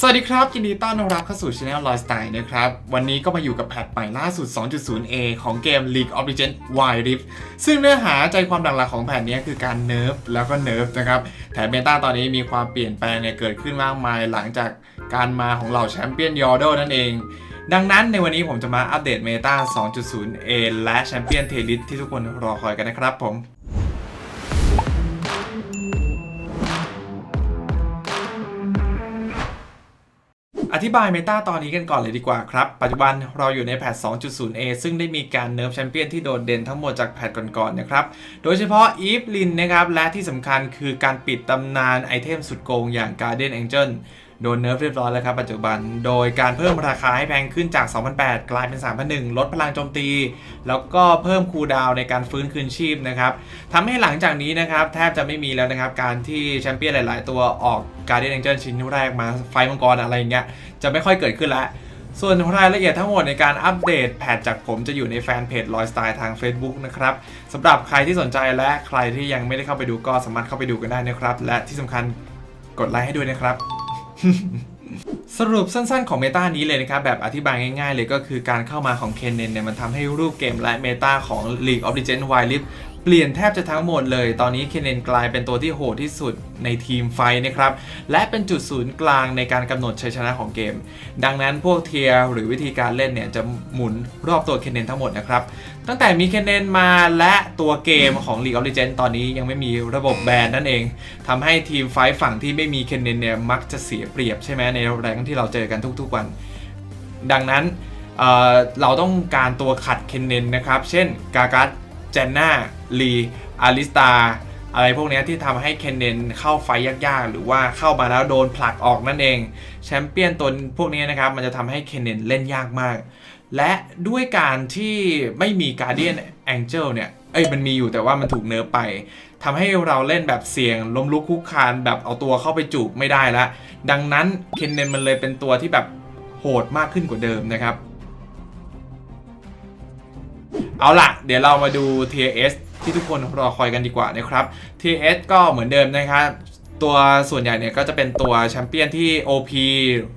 สวัสดีครับยินดีต้อนรับเข้าสู่ช anel Lost Style นะครับ วันนี้ก็มาอยู่กับแพทใหม่ล่าสุด 2.0a ของเกม League of Legends Wild Rift ซึ่งเนื้อหาใจความหลักๆของแพทนี้คือการเนิร์ฟแล้วก็เนิร์ฟนะครับแถมเมตาตอนนี้มีความเปลี่ยนแปลงเนี่ยเกิดขึ้นมากมายหลังจากการมาของเหล่าแชมเปี้ยนยอร์โดนั่นเอง ดังนั้นในวันนี้ผมจะมาอัปเดตเมตา 2.0a และแชมเปี้ยนเทลิสที่ทุกคนรอคอยกันนะครับผม อธิบายเมตาตอนนี้กันก่อนเลยดีกว่าครับ ปัจจุบันเราอยู่ในแพท 2.0a ซึ่งได้มีการเนิร์ฟแชมเปี้ยนที่โดดเด่นทั้งหมดจากแพทก่อนๆนะครับ โดยเฉพาะอีฟลินนะครับ และที่สำคัญคือการปิดตำนานไอเทมสุดโกงอย่าง Guardian Angel โดนเนิร์ฟเรียบร้อยแล้วครับปัจจุบัน โดยการเพิ่มราคาให้แพงขึ้นจาก 2,008 กลายเป็น 3,001 ลดพลังโจมตี แล้วก็เพิ่มคูลดาวในการฟื้นคืนชีพนะครับทำให้หลังจากนี้นะครับแทบจะไม่มีแล้วนะครับ การที่แชมเปี้ยนหลาย ๆ ตัวออก Guardian Angel ชิ้นแรกมาไฟมังกรอะไรอย่างเงี้ยจะไม่ค่อยเกิดขึ้นแล้วส่วนรายละเอียดทั้งหมดในการอัปเดตแพทจากผมจะอยู่ในแฟนเพจลอยสไตล์ทาง Facebook นะครับสำหรับใครที่สนใจและใครที่ยังไม่ได้เข้าไปดูก็สามารถเข้าไปดูกันได้นะครับ และที่สำคัญกดไลค์ให้ด้วยนะครับ สรุปสั้นๆของเมตานี้เลยนะครับ แบบอธิบายง่ายๆเลยก็คือการเข้ามาของเคนเนนเนี่ยมันทำให้รูปเกมและเมตาของ League of Legends Wild Rift เปลี่ยนแทบจะทั้งหมดเลย ตอนนี้เคนเนนกลายเป็นตัวที่โหดที่สุดในทีมไฟท์นะครับ และเป็นจุดศูนย์กลางในการกำหนดชัยชนะของเกม ดังนั้นพวกเทียร์หรือวิธีการเล่นเนี่ยจะหมุนรอบตัวเคนเนนทั้งหมดนะครับ ตั้งแต่มีเคนเนนมาและตัวเกมของ League of Legends ตอนนี้ยังไม่มีระบบแบนนั่นเองทำให้ทีมไฟท์ฝั่งที่ไม่มีเคนเนนเนี่ยมักจะเสียเปรียบใช่ไหมในแรงที่เราเจอกันทุกๆวัน ดังนั้นเเราต้องการตัวขัดเคนเนนนะครับ เช่นกากัสเจนนาลีอาริสตา อะไรพวกนี้ที่ทำให้เคนเนนเข้าไฟยากๆ หรือว่าเข้ามาแล้วโดนผลักออกนั่นเอง แชมเปี้ยนตัวพวกนี้นะครับ มันจะทำให้เคนเนนเล่นยากมาก และด้วยการที่ไม่มี Guardian Angel เนี่ยเอ้ยมันมีอยู่แต่ว่ามันถูกเนิร์ฟไปทำให้เราเล่นแบบเสี่ยงล้มลุกคุกคานแบบเอาตัวเข้าไปจูบไม่ได้ล้วดังนั้นเคนเนนมันเลยเป็นตัวที่แบบโหดมากขึ้นกว่าเดิมนะครับ เอาล่ะ เดี๋ยวเรามาดู TS ที่ทุกคนรอคอยกันดีกว่านะครับ TS ก็เหมือนเดิมนะครับตัวส่วนใหญ่เนี่ยก็จะเป็นตัวแชมเปี้ยนที่ OP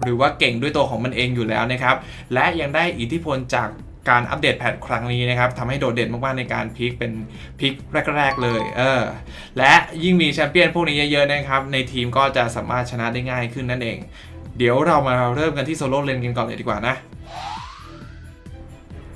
หรือว่าเก่งด้วยตัวของมันเองอยู่แล้วนะครับ และยังได้อิทธิพลจากการอัปเดตแพทครั้งนี้นะครับทำให้โดดเด่นมากๆในการพิกเป็นพิกแรก ๆ เลยเออและยิ่งมีแชมเปี้ยนพวกนี้เยอะๆนะครับ ในทีมก็จะสามารถชนะได้ง่ายขึ้นนั่นเอง เดี๋ยวเรามาเริ่มกันที่โซโล่เลนกันก่อนเลยดีกว่านะ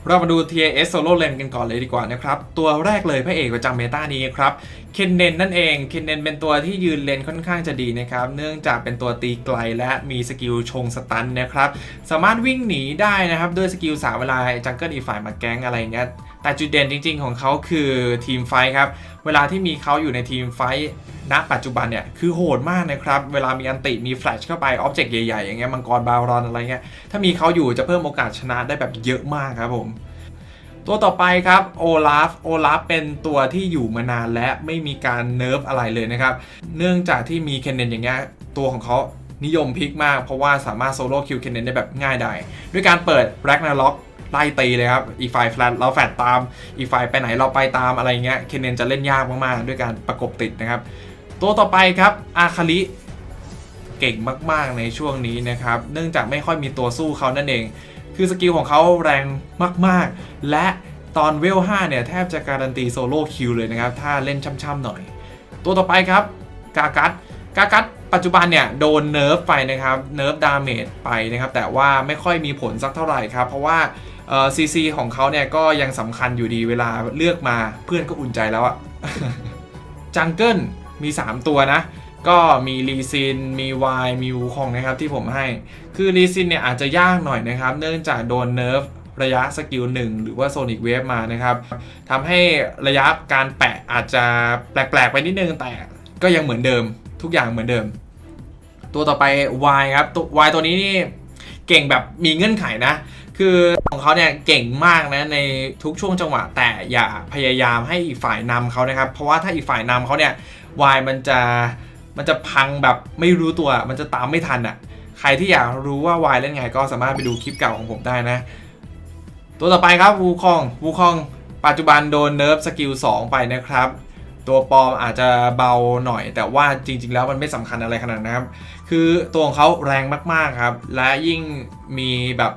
เรามาดู TAS Solo Lane กันก่อนเลยดีกว่านะครับ ตัวแรกเลยพระเอกประจำเมตานี้ครับเคนเนนนั่นเอง เคนเนนเป็นตัวที่ยืนเลนค่อนข้างจะดีนะครับ เนื่องจากเป็นตัวตีไกลและมีสกิลชงสตันนะครับ สามารถวิ่งหนีได้นะครับ ด้วยสกิล3เวลาจังเกิลอีฝ่ายมาแก๊งอะไรเงี้ย แต่จุดเด่นจริง ๆ ของเขาคือทีมไฟครับ เวลาที่มีเขาอยู่ในทีมไฟณปัจจุบันเนี่ยคือโหดมากนะครับ เวลามีอันติมีแฟลชเข้าไปออบเจกต์ใหญ่ๆอย่างเงี้ยมังกรบารอนอะไรเงี้ยถ้ามีเขาอยู่จะเพิ่มโอกาสชนะได้แบบเยอะมากครับผม ตัวต่อไปครับโอลาฟโอลาฟเป็นตัวที่อยู่มานานและไม่มีการเนิร์ฟอะไรเลยนะครับ เนื่องจากที่มีเคนเนนอย่างเงี้ยตัวของเขานิยมพลิกมาก เพราะว่าสามารถโซโล่คิวเคนเนนได้แบบง่ายได้ด้วยการเปิดแร็กนาล็อกไล่ตีเลยครับ อีกฝ่ายแฟลตเราแฟลตตาม อีกฝ่ายไปไหนเราไปตามอะไรเงี้ย เคนเนนจะเล่นยากมาก ๆ ด้วยการประกบติดนะครับ ตัวต่อไปครับอาคาริเก่งมาก ๆ ในช่วงนี้นะครับ เนื่องจากไม่ค่อยมีตัวสู้เขานั่นเอง คือสกิลของเขาแรงมากๆ และตอนเวล 5 เนี่ย แทบจะการันตีโซโล่คิวเลยนะครับ ถ้าเล่นช่ำๆหน่อย ตัวต่อไปครับ กากัสกากัสปัจจุบันเนี่ย โดนเนิร์ฟไปนะครับ เนิร์ฟดาเมจไปนะครับ แต่ว่าไม่ค่อยมีผลสักเท่าไหร่ครับ เพราะว่าซีซีของเขาเนี่ย ก็ยังสำคัญอยู่ดีเวลาเลือกมาเพื่อนก็อุ่นใจแล้วอะจังเกิลมี 3 ตัวนะ ก็มีลีซิน มีวายมีวูคองนะครับที่ผมให้ คือลีซินเนี่ยอาจจะยากหน่อยนะครับ เนื่องจากโดนเนิร์ฟระยะสกิล1หรือว่าโซนิกเวฟมานะครับทำให้ระยะการแปะอาจจะแปลกๆไปนิดนึงแต่ก็ยังเหมือนเดิมทุกอย่างเหมือนเดิม ตัวต่อไป Y ครับตัว Y ตัวนี้นี่เก่งแบบมีเงื่อนไขนะ คือของเขาเนี่ยเก่งมากนะในทุกช่วงจังหวะ แต่อย่าพยายามให้อีกฝ่ายนำเขานะครับ เพราะว่าถ้าอีกฝ่ายนำเขาเนี่ย Y มันจะ มันจะพังแบบไม่รู้ตัว มันจะตามไม่ทันอะ่ะ ใครที่อยากรู้ว่า Y เล่นไงก็สามารถไปดูคลิปเก่าของผมได้นะ ตัวต่อไปครับวูคองวูคองปัจจุบันโดนเนิร์ฟสกิล2ไปนะครับ ตัวปลอมอาจจะเบาหน่อย แต่ว่าจริง ๆ แล้วมันไม่สำคัญอะไรขนาดนั้นครับ คือตัวของเขาแรงมากๆครับ และยิ่งมีแบบ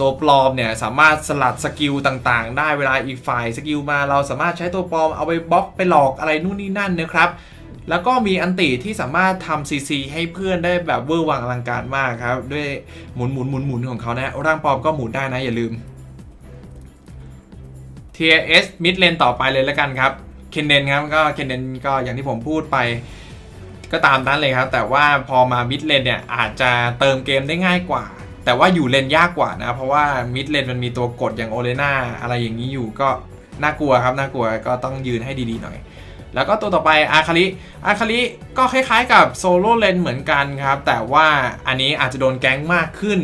ตัวปลอมเนี่ยสามารถสลัดสกิลต่างๆ ได้เวลาอีกฝ่ายสกิลมาเราสามารถใช้ตัวปลอมเอาไปบล็อกไปหลอกอะไรนู่นนี่นั่นนะครับ แล้วก็มีอันติที่สามารถทำซีซีให้เพื่อนได้แบบเวอร์วังอลังการมากครับ ด้วยหมุนหมุนหมุนหมุนของเขานะ ร่างปลอมก็หมุนได้นะอย่าลืม TS mid lane ต่อไปเลยแล้วกันครับเคนเดนครับก็เคนเดนก็อย่างที่ผมพูดไปก็ตามนั้นเลยครับ แต่ว่าพอมา mid lane เนี่ยอาจจะเติมเกมได้ง่ายกว่า แต่ว่าอยู่เลนยากกว่านะ เพราะว่า mid lane มันมีตัวกดอย่างโอเลนาอะไรอย่างนี้อยู่ก็น่ากลัวครับน่ากลัวก็ต้องยืนให้ดีๆหน่อย แล้วก็ตัวต่อไปอาคาริอาคาริก็คล้ายๆกับโซโล่เลนเหมือนกันครับ แต่ว่าอันนี้อาจจะโดนแก๊งมากขึ้น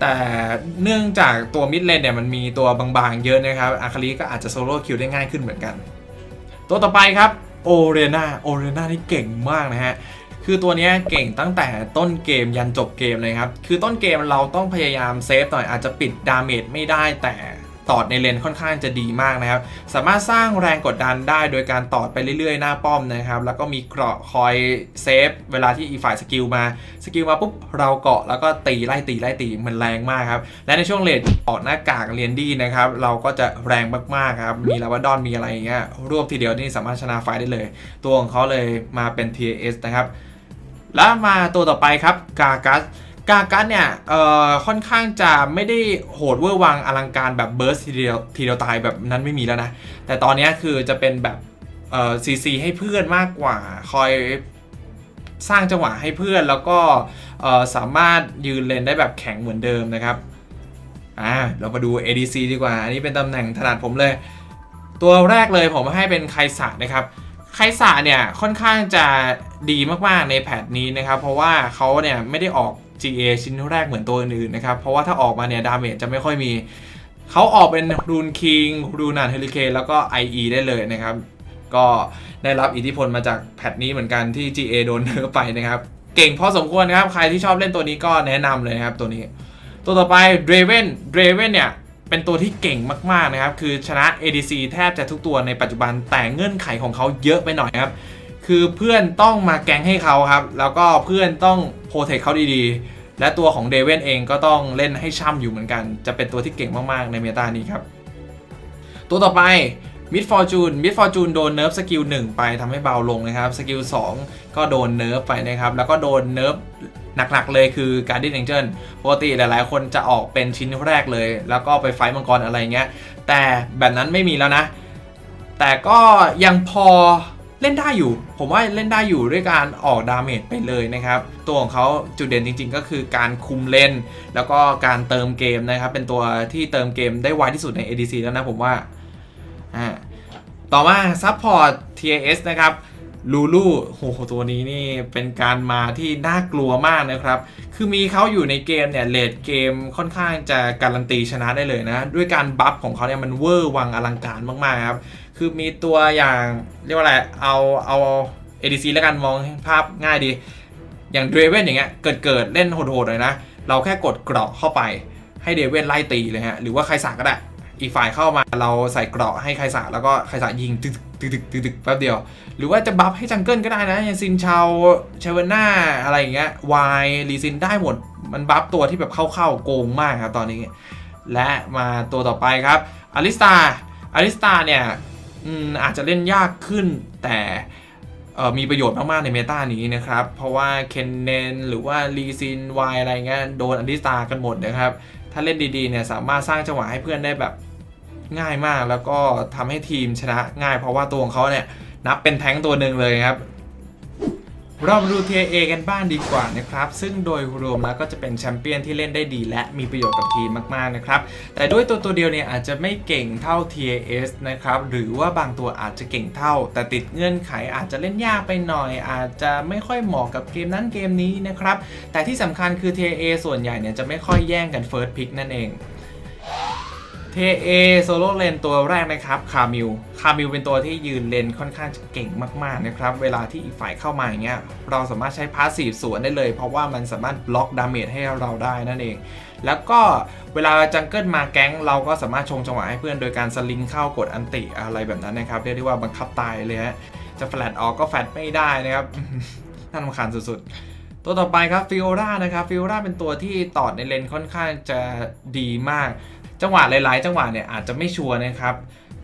แต่เนื่องจากตัวมิดเลนเนี่ยมันมีตัวบางๆเยอะนะครับอาคาริก็อาจจะโซโล่คิวได้ง่ายขึ้นเหมือนกัน ตัวต่อไปครับโอเรนาโอเรนานี่เก่งมากนะฮะคือตัวเนี้ยเก่งตั้งแต่ต้นเกมยันจบเกมเลยครับ คือต้นเกมเราต้องพยายามเซฟหน่อยอาจจะปิดดาเมจไม่ได้แต่ ตอดในเลนค่อนข้างจะดีมากนะครับ สามารถสร้างแรงกดดันได้โดยการตอดไปเรื่อยๆ หน้าป้อมนะครับ แล้วก็มีเกราะคอยเซฟเวลาที่อีฝ่ายสกิลมาสกิลมาปุ๊บเราเกาะแล้วก็ตีไล่ตีไล่ตีมันแรงมากครับและในช่วงเลดออกหน้ากากเรียนดีนะครับเราก็จะแรงมากๆครับมีลาวาดอนมีอะไรอย่างเงี้ยรวบทีเดียวนี่สามารถชนะไฟได้เลย ตัวของเขาเลยมาเป็น TS นะครับแล้วมาตัวต่อไปครับกากัส กากัสเนี่ยเอ่อค่อนข้างจะไม่ได้โหดเวอร์วังอลังการแบบเบิร์สทีเดียวทีเดียวตายแบบนั้นไม่มีแล้วนะ แต่ตอนนี้คือจะเป็นแบบเอ่อซีซีให้เพื่อนมากกว่า คอยสร้างจังหวะให้เพื่อนแล้วก็สามารถยืนเลนได้แบบแข็งเหมือนเดิมนะครับอ่าเรามาดู ADC ดีกว่า อันนี้เป็นตำแหน่งถนัดผมเลย ตัวแรกเลยผมให้เป็นไคสะนะครับไคสะเนี่ยค่อนข้างจะ ดีมากๆในแพทนี้นะครับ เพราะว่าเขาเนี่ยไม่ได้ออก GA ชิ้นแรกเหมือนตัวอื่นนะครับ เพราะว่าถ้าออกมาเนี่ยดาเมจจะไม่ค่อยมี เขาออกเป็นรูนคิงรูนานเฮลิเคนแล้วก็ IE ได้เลยนะครับ ก็ได้รับอิทธิพลมาจากแพทนี้เหมือนกันที่ GA โดนเนิร์ฟไปนะครับ เก่งพอสมควรนะครับ ใครที่ชอบเล่นตัวนี้ก็แนะนำเลยนะครับตัวนี้ ตัวต่อไป Draven Draven เนี่ยเป็นตัวที่เก่งมากๆนะครับ คือชนะ ADC แทบจะทุกตัวในปัจจุบันแต่เงื่อนไขของเขาเยอะไปหน่อยครับ คือเพื่อนต้องมาแกงให้เขาครับ แล้วก็เพื่อนต้องโปรเทคเขาดีๆ และตัวของเดเวนเองก็ต้องเล่นให้ช่ำอยู่เหมือนกัน จะเป็นตัวที่เก่งมากๆในเมตานี้ครับ ตัวต่อไปมิดฟอร์จูนมิดฟอร์จูนโดนเนิร์ฟสกิล1ไปทำให้เบาลงนะครับ สกิล2ก็โดนเนิร์ฟไปนะครับ แล้วก็โดนเนิร์ฟหนักๆเลยคือ Guardian Angel ปกติหลายๆ คนจะออกเป็นชิ้นแรกเลย แล้วก็ไปไฟมังกรอะไรเงี้ย แต่แบบนั้นไม่มีแล้วนะ แต่ก็ยังพอ เล่นได้อยู่ ผมว่าเล่นได้อยู่ด้วยการออกดาเมจไปเลยนะครับ ตัวของเขาจุดเด่นจริง ๆ ก็คือการคุมเลนแล้วก็การเติมเกมนะครับ เป็นตัวที่เติมเกมได้ไวที่สุดใน ADC แล้วนะผมว่าอ่าต่อมาซัพพอร์ต TAS นะครับลูลูโหตัวนี้นี่เป็นการมาที่น่ากลัวมากนะครับ คือมีเขาอยู่ในเกมเนี่ยเลดเกมค่อนข้างจะการันตีชนะได้เลยนะ ด้วยการบัฟของเขาเนี่ยมันเวอร์วังอลังการมากๆครับ คือมีตัวอย่างเรียกว่าอะไร เอาเอา ADC แล้วกันมองภาพง่ายดี อย่างเดเวนอย่างเงี้ย เกิดเกิดเล่นโหดๆเลยนะ เราแค่กดเกราะเข้าไปให้เดเวนไล่ตีเลยฮะ หรือว่าใครสักก็ได้ อีกฝ่ายเข้ามาเราใส่เกราะให้ใครสักแล้วก็ใครสักยิงตึกตึกตึกตึกตึกแป๊บเดียว หรือว่าจะบัฟให้จังเกิลก็ได้นะอย่างซินชาวเชเวน่าอะไรอย่างเงี้ยวายรีซินได้หมด มันบัฟตัวที่แบบเข้าๆโกงมากครับตอนนี้ และมาตัวต่อไปครับอลิสตาอลิสตาเนี่ย อาจจะเล่นยากขึ้นแต่มีประโยชน์มาก ๆ ในเมตานี้นะครับ เพราะว่าเคนเนนหรือว่าลีซินวายอะไรเงี้ยโดนอันดิสตากันหมดนะครับ ถ้าเล่นดีๆเนี่ยสามารถสร้างจังหวะให้เพื่อนได้แบบง่ายมากแล้วก็ทำให้ทีมชนะง่ายเพราะว่าตัวของเขาเนี่ยนับเป็นแท้งตัวหนึ่งเลยครับ เรามาดู TA กันบ้างดีกว่านะครับ ซึ่งโดยรวมแล้วก็จะเป็นแชมเปี้ยนที่เล่นได้ดีและมีประโยชน์กับทีมมากๆนะครับ แต่ด้วยตัวตัวเดียวเนี่ยอาจจะไม่เก่งเท่า TAS นะครับ หรือว่าบางตัวอาจจะเก่งเท่า แต่ติดเงื่อนไขอาจจะเล่นยากไปหน่อย อาจจะไม่ค่อยเหมาะกับเกมนั้นเกมนี้นะครับ แต่ที่สำคัญคือ TA ส่วนใหญ่เนี่ยจะไม่ค่อยแย่งกัน First Pick นั่นเอง เทเอโซโล่เลนตัวแรกนะครับคามิลคามิลเป็นตัวที่ยืนเลนค่อนข้างจะเก่งมากๆนะครับเวลาที่อีกฝ่ายเข้ามาอย่างเงี้ยเราสามารถใช้พาสซีฟสวนได้เลย เพราะว่ามันสามารถบล็อกดาเมจให้เราได้นั่นเอง แล้วก็เวลาจังเกิลมาแก๊ง เราก็สามารถชงจังหวะให้เพื่อนโดยการสลิงเข้ากดอันติอะไรแบบนั้นนะครับเรียกได้ว่าบังคับตายเลยฮะจะแฟลตออกก็แฟลตไม่ได้นะครับน่ารำคาญสุดๆตัวต่อไปครับฟิโอรานะครับฟิโอราเป็นตัวที่ตอดในเลนค่อนข้างจะดีมาก จังหวะหลาย ๆ จังหวะเนี่ยอาจจะไม่ชัวร์นะครับ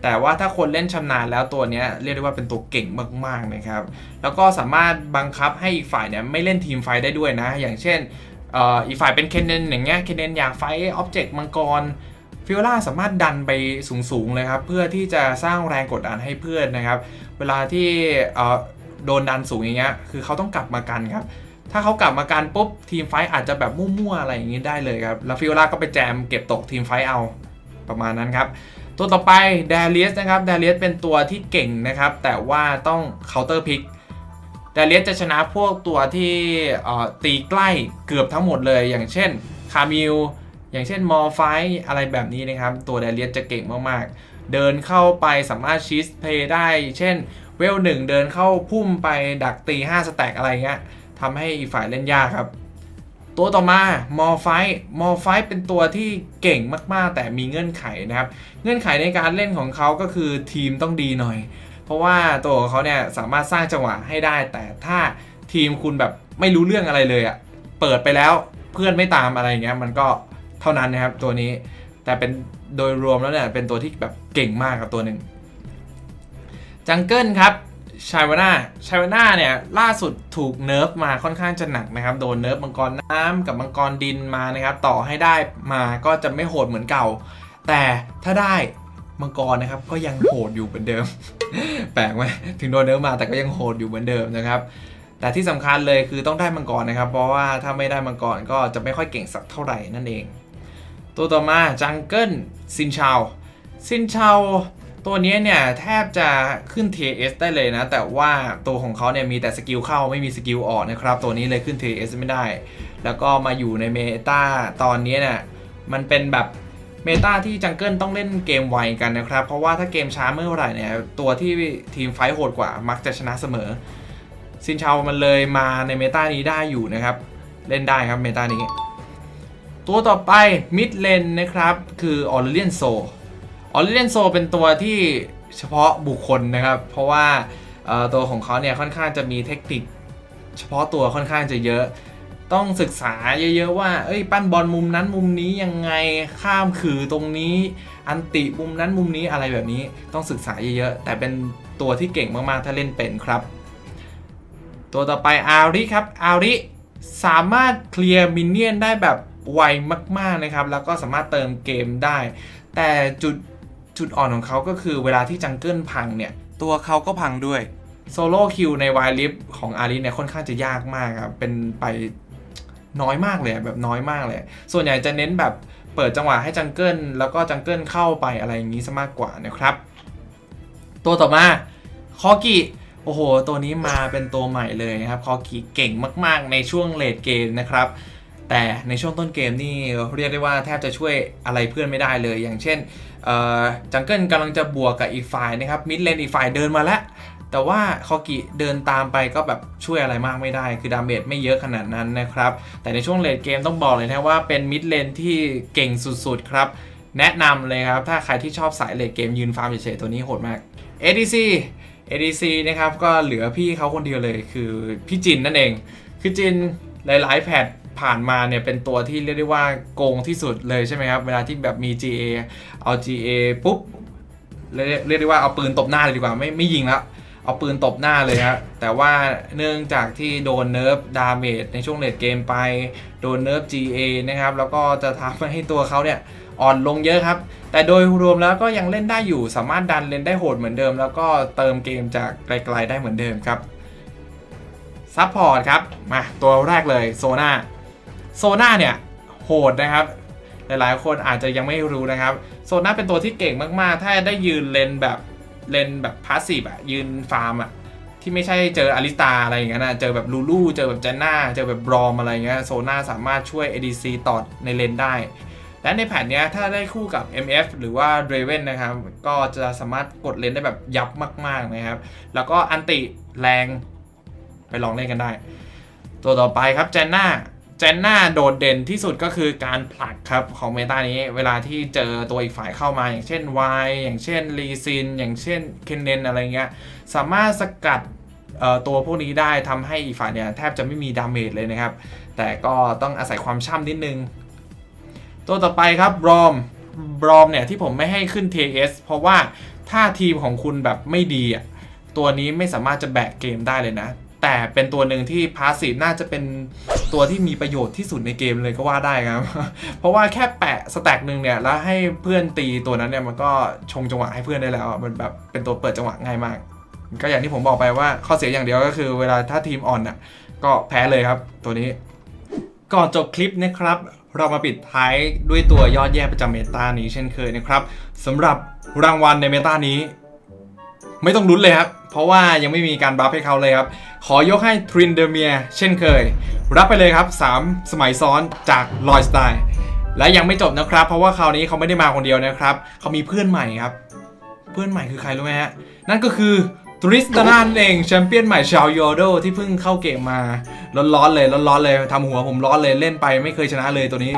แต่ว่าถ้าคนเล่นชำนาญแล้วตัวนี้เรียกได้ว่าเป็นตัวเก่งมากๆนะครับ แล้วก็สามารถบังคับให้อีกฝ่ายเนี่ยไม่เล่นทีมไฟได้ด้วยนะ อย่างเช่นอ,อีกฝ่ายเป็นเคนเนนอย่างเงี้ยเคนเนนอยากไฟออบเจกต์มังกรฟิโอล่าสามารถดันไปสูงๆเลยครับ เพื่อที่จะสร้างแรงกดดันให้เพื่อนนะครับ เวลาที่โดนดันสูงอย่างเงี้ยคือเขาต้องกลับมากันครับ ถ้าเขากลับมากันปุ๊บทีมไฟท์อาจจะแบบมั่วๆอะไรอย่างงี้ได้เลยครับ แล้วฟิโอล่าก็ไปแจมเก็บตกทีมไฟท์เอาประมาณนั้นครับตัวต่อไปเดลียสนะครับเดลียสเป็นตัวที่เก่งนะครับ แต่ว่าต้องเคาน์เตอร์พิกเดลียสจะชนะพวกตัวที่ตีใกล้เกือบทั้งหมดเลย อย่างเช่นคามิลอย่างเช่นมอร์ไฟอะไรแบบนี้นะครับ ตัวเดลียสจะเก่งมากๆ เดินเข้าไปสามารถชีสเพย์ได้ เช่นเวลหนึ่งเดินเข้าพุ่มไปดักตี 5 สแต็กอะไรเงี้ย ทำให้อีกฝ่ายเล่นยากครับ ตัวต่อมามอไฟมอไฟเป็นตัวที่เก่งมากๆ แต่มีเงื่อนไขนะครับ เงื่อนไขในการเล่นของเขาก็คือทีมต้องดีหน่อย เพราะว่าตัวของเขาเนี่ยสามารถสร้างจังหวะให้ได้ แต่ถ้าทีมคุณแบบไม่รู้เรื่องอะไรเลยอะ่ะเปิดไปแล้วเพื่อนไม่ตามอะไรเงี้ยมันก็เท่านั้นนะครับตัวนี้แต่เป็นโดยรวมแล้วเนี่ยเป็นตัวที่แบบเก่งมากกับตัวหนึ่งจังเกิลครับ ชายวาน่าชายวาน่าเนี่ยล่าสุดถูกเนิร์ฟมาค่อนข้างจะหนักนะครับ โดนเนิร์ฟมังกรน้ำกับมังกรดินมานะครับ ต่อให้ได้มาก็จะไม่โหดเหมือนเก่า แต่ถ้าได้มังกรนะครับก็ยังโหดอยู่เหมือนเดิม แปลกไหมถึงโดนเนิร์ฟมาแต่ก็ยังโหดอยู่เหมือนเดิมนะครับแต่ที่สำคัญเลยคือต้องได้มังกรนะครับ เพราะว่าถ้าไม่ได้มังกรก็จะไม่ค่อยเก่งสักเท่าไหร่นั่นเอง ตัวต่อมาจังเกิลซินชาวซินชาว ตัวนี้เนี่ยแทบจะขึ้น TS ได้เลยนะ แต่ว่าตัวของเขาเนี่ยมีแต่สกิลเข้าไม่มีสกิลออกนะครับ ตัวนี้เลยขึ้น TS ไม่ได้ แล้วก็มาอยู่ในเมตาตอนนี้เนี่ยมันเป็นแบบเมตาที่จังเกิลต้องเล่นเกมไวกันนะครับ เพราะว่าถ้าเกมช้าเมื่อไหร่เนี่ยตัวที่ทีมไฟท์โหดกว่ามักจะชนะเสมอซินชาวมันเลยมาในเมตานี้ได้อยู่นะครับ เล่นได้ครับเมตานี้ ตัวต่อไปมิดเลนนะครับ คือออร์เลียนโซ ออร์เลนโซเป็นตัวที่เฉพาะบุคคลนะครับ เพราะว่าตัวของเขาเนี่ยค่อนข้างจะมีเทคนิค เฉพาะตัวค่อนข้างจะเยอะ ต้องศึกษาเยอะๆว่า เอ้ยปั้นบอลมุมนั้นมุมนี้ยังไงข้ามคือตรงนี้ อันติมุมนั้นมุมนี้อะไรแบบนี้ต้องศึกษาเยอะๆแต่เป็นตัวที่เก่งมากๆถ้าเล่นเป็นครับ ตัวต่อไปอาริครับอาริสามารถเคลียร์มินเนี่ยนได้แบบไวมากๆนะครับ แล้วก็สามารถเติมเกมได้ แต่จุด จุดอ่อนของเขาก็คือเวลาที่จังเกิลพังเนี่ย ตัวเขาก็พังด้วยโซโล่คิวในวายลิฟของอาริเนี่ยค่อนข้างจะยากมากครับ เป็นไปน้อยมากเลยอะแบบน้อยมากเลย ส่วนใหญ่จะเน้นแบบเปิดจังหวะให้จังเกิลแล้วก็จังเกิลเข้าไปอะไรอย่างนี้ซะมากกว่านะครับ ตัวต่อมาคอกิโอ้โห ตัวนี้มาเป็นตัวใหม่เลยนะครับ คอกิเก่งมาก ๆ ในช่วงเลดเกมนะครับ แต่ในช่วงต้นเกมนี่เรียกได้ว่าแทบจะช่วยอะไรเพื่อนไม่ได้เลย อย่างเช่นจังเกิลกำลังจะบวกกับอีกฝ่ายนะครับมิดเลนอีกฝ่ายเดินมาแล้ว แต่ว่าคอกิเดินตามไปก็แบบช่วยอะไรมากไม่ได้ คือดาเมจไม่เยอะขนาดนั้นนะครับ แต่ในช่วงเลดเกมต้องบอกเลยนะว่าเป็นมิดเลนที่เก่งสุดๆครับ แนะนำเลยครับ ถ้าใครที่ชอบสายเลดเกมยืนฟาร์มเฉยๆตัวนี้โหดมาก ADC ADC นะครับก็เหลือพี่เขาคนเดียวเลยคือพี่จินนั่นเอง คือจินหลายๆแพท ผ่านมาเนี่ยเป็นตัวที่เรียกได้ว่าโกงที่สุดเลยใช่ไหมครับ เวลาที่แบบมี GA เอา GA ปุ๊บเรียกได้ว่าเอาปืนตบหน้าเลยดีกว่าไม่ไม่ยิงแล้วเอาปืนตบหน้าเลยครับแต่ว่าเนื่องจากที่โดนเนิร์ฟดาเมจในช่วงเลดเกมไป โดนเนิร์ฟ GA นะครับ แล้วก็จะทำให้ตัวเขาเนี่ยอ่อนลงเยอะครับ แต่โดยรวมแล้วก็ยังเล่นได้อยู่สามารถดันเล่นได้โหดเหมือนเดิม แล้วก็เติมเกมจากไกลๆได้เหมือนเดิมครับซัพพอร์ตครับ มาตัวแรกเลยโซนา โซนาเนี่ยโหดนะครับ หลายๆ คนอาจจะยังไม่รู้นะครับ โซนาเป็นตัวที่เก่งมากๆ ถ้าได้ยืนเลนแบบเลนแบบพาสซีฟอะยืนฟาร์มอะที่ไม่ใช่เจออลิสตาอะไรอย่างเงี้ยนะเจอแบบลูลูเจอแบบเจนน่าเจอแบบบรอมอะไรเงี้ยโซนาสามารถช่วย ADC ตอดในเลนได้ และในแผ่นเนี้ยถ้าได้คู่กับ MF หรือว่า Draven นะครับ ก็จะสามารถกดเลนได้แบบยับมาก ๆนะครับ แล้วก็อันติแรงไปลองเล่นกันได้ ตัวต่อไปครับเจนน่า เจนน่าโดดเด่นที่สุดก็คือการผลักครับของเมตานี้เวลาที่เจอตัวอีกฝ่ายเข้ามา อย่างเช่น Y อย่างเช่นลีซิน อย่างเช่นเคนเนนอะไรเงี้ยสามารถสกัดตัวพวกนี้ได้ทำให้อีกฝ่ายเนี่ยแทบจะไม่มีดาเมจเลยนะครับ แต่ก็ต้องอาศัยความช่ำนิดนึง ตัวต่อไปครับบรอมบรอมเนี่ยที่ผมไม่ให้ขึ้น TS เพราะว่าถ้าทีมของคุณแบบไม่ดีอะตัวนี้ไม่สามารถจะแบกเกมได้เลยนะ แต่เป็นตัวหนึ่งที่พาสซีฟน่าจะเป็น ตัวที่มีประโยชน์ที่สุดในเกมเลยก็ว่าได้ครับ เพราะว่าแค่แปะสแต็กหนึ่งเนี่ยแล้วให้เพื่อนตีตัวนั้นเนี่ยมันก็ชงจังหวะให้เพื่อนได้แล้วมันแบบเป็นตัวเปิดจังหวะง่ายมาก ก็อย่างที่ผมบอกไปว่าข้อเสียอย่างเดียวก็คือ เวลาถ้าทีมอ่อนน่ะก็แพ้เลยครับตัวนี้ก่อนจบคลิปนะครับ เรามาปิดท้ายด้วยตัวยอดแย่ประจำเมตานี้เช่นเคยนะครับสำหรับรางวัลในเมตานี้ ไม่ต้องลุ้นเลยครับ เพราะว่ายังไม่มีการบัฟให้เขาเลยครับ ขอยกให้ทรินเดเมียเช่นเคย รับไปเลยครับ 3 สมัยซ้อนจากลอยสไตล์และยังไม่จบนะครับ เพราะว่าคราวนี้เขาไม่ได้มาคนเดียวนะครับ เขามีเพื่อนใหม่ครับ เพื่อนใหม่คือใครรู้ไหมฮะ นั่นก็คือ ทริสตานันเองแชมเปี้ยนใหม่ชาวโยโดที่เพิ่งเข้าเกมมาร้อนๆเลยร้อนๆเลยทำหัวผมร้อนเลยเล่นไปไม่เคยชนะเลยตัวนี้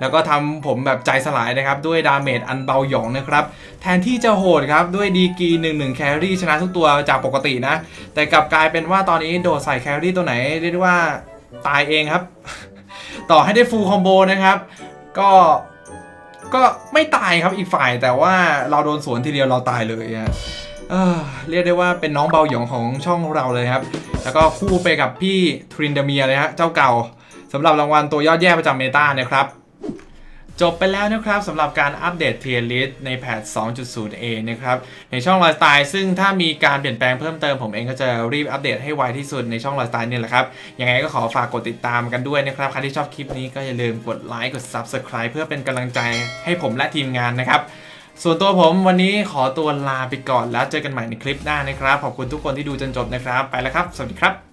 แล้วก็ทำผมแบบใจสลายนะครับ ด้วยดาเมจอันเบาหยองนะครับ แทนที่จะโหดครับ ด้วยดีกรี1 1 แครี่ชนะทุกตัวจากปกตินะ แต่กลับกลายเป็นว่าตอนนี้โดดใส่แครี่ตัวไหนเรียกว่าตายเองครับ ต่อให้ได้ฟูลคอมโบนะครับ ก็ก็ไม่ตายครับอีกฝ่ายแต่ว่าเราโดนสวนทีเดียวเราตายเลยฮะ เออเรียกได้ว่าเป็นน้องเบาหยองของช่องเราเลยครับ แล้วก็คู่ไปกับพี่ทรินเดเมียเลยฮะเจ้าเก่าสำหรับรางวัลตัวยอดแย่ประจำเมตานะครับจบไปแล้วนะครับสำหรับการอัปเดตเทียร์ลิสในแพท 2.0a นะครับในช่องไลฟ์สไตล์ซึ่งถ้ามีการเปลี่ยนแปลงเพิ่มเติมผมเองก็จะรีบอัปเดตให้ไวที่สุดในช่องไลฟ์สไตล์นี่แหละครับ ยังไงก็ขอฝากกดติดตามกันด้วยนะครับ ใครที่ชอบคลิปนี้ก็อย่าลืมกดไลค์กด Subscribe เพื่อเป็นกำลังใจให้ผมและทีมงานนะครับ ส่วนตัวผมวันนี้ขอตัวลาไปก่อนแล้วเจอกันใหม่ในคลิปหน้านะครับ ขอบคุณทุกคนที่ดูจนจบนะครับ ไปแล้วครับ สวัสดีครับ